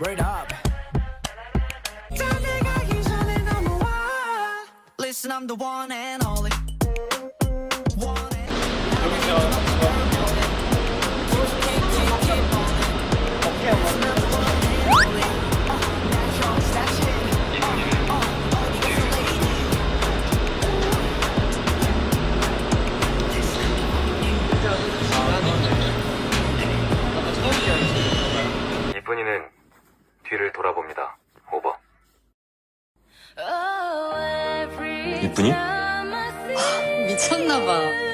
Right up. Listen, I'm the one and only. One and 돌아봅니다. 오버. 이쁜이? 미쳤나봐.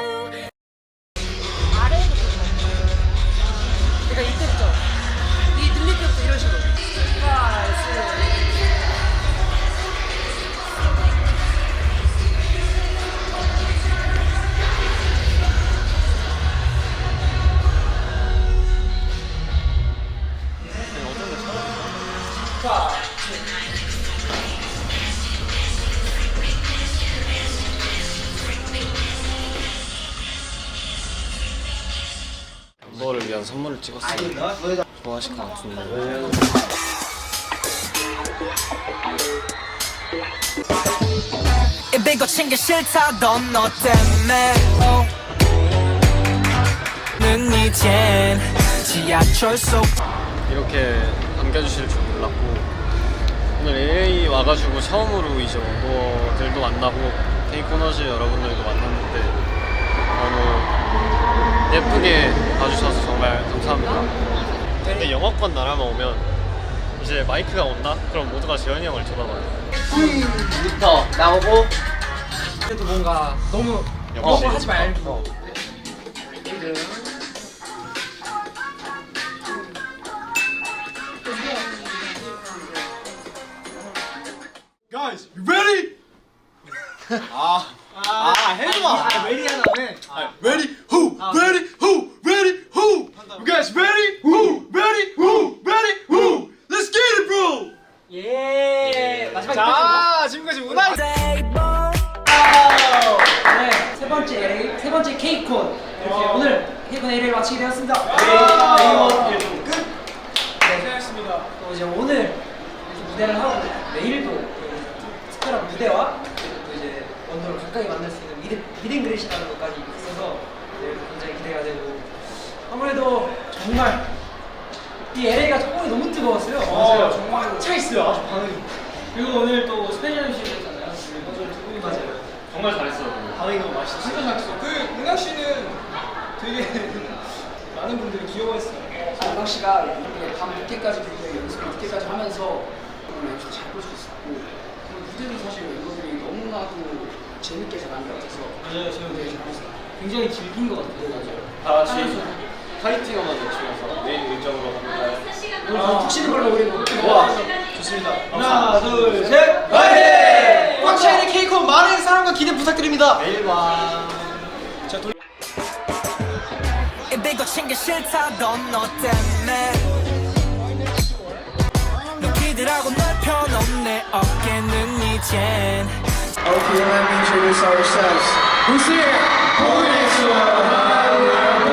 위한 선물을 찍었어요. 좋아하실 것 같은데. 입에 거친 게 싫다 넌 너 때문에 어. 는 이젠 지하철 속 이렇게 남겨주실 줄 몰랐고 오늘 LA 와가지고 처음으로 이제 멤버들도 만나고 테이크너즈 여러분들도 만났는데 너무 예쁘게 봐주셔서 정말 감사합니다. 근데 영어권 나라만 오면 이제 마이크가 온다? 그럼 모두가 재현이 형을 쳐다봐요. 부터 나오고 그래도 뭔가 너무 역시. 너무 하지 말고 Guys, you ready? 아, 아, 해줘. 아, 메리 한 다음에 ready? Who? Ready? Who? Ready? Who? You guys ready? Who? Ready? Who? Ready? Who? Let's get it, bro. 예 마지막 자, 지금까지 우나이. 네, 세 번째 LA, 세 번째 케이콘 이렇게 오늘 케이콘 LA를 마치게 되었습니다. 네, 끝. 네, 고생하셨습니다. 또 이제 오늘 이렇게 무대를 하고 내일도 그 특별한 무대와 또 이제 원더를 가까이 만날 수 있는 미드 미드그릿이라는 것까지 있어서 내일도 굉장히 기대가 되고 아무래도 정말 이 LA가 조금이 너무 뜨거웠어요. 맞아요. 정말 꽉차 있어요. 아주 반응이. 그리고 오늘 또 스페셜 MC였잖아요. 우리 맞아요. 정말 잘했어요. 반응이 너무 맛있었어요. 진짜 잘했어. 그 은하 씨는 되게 많은 분들이 귀여워했어요. 안강 씨가 이렇게 밤 늦게까지 그렇게 연습을 늦게까지 하면서 엠시 잘볼 수 있었고 그리고 무대도 사실 멤버들이 너무나도 재밌게 잘한 것 같아서 맞아요. 지금 되게 잘했어요. 굉장히 즐긴 것 같아요. 맞아요. 다 같이 파이팅 한번 외치면서 내일 일정으로 갑니다. 오늘 좀 푹쉬는 걸로 우리 뭐 와, 좋습니다. 하나, 둘, 셋, 화이팅! 꽉차이는 케이콘 많은 사랑과 기대 부탁드립니다. 내일 봐. 입에 거친 게 싫다 넌너 때문에 눈기들하고 내 어깨는 이젠 Okay, let me introduce ourselves. Who's here? 네,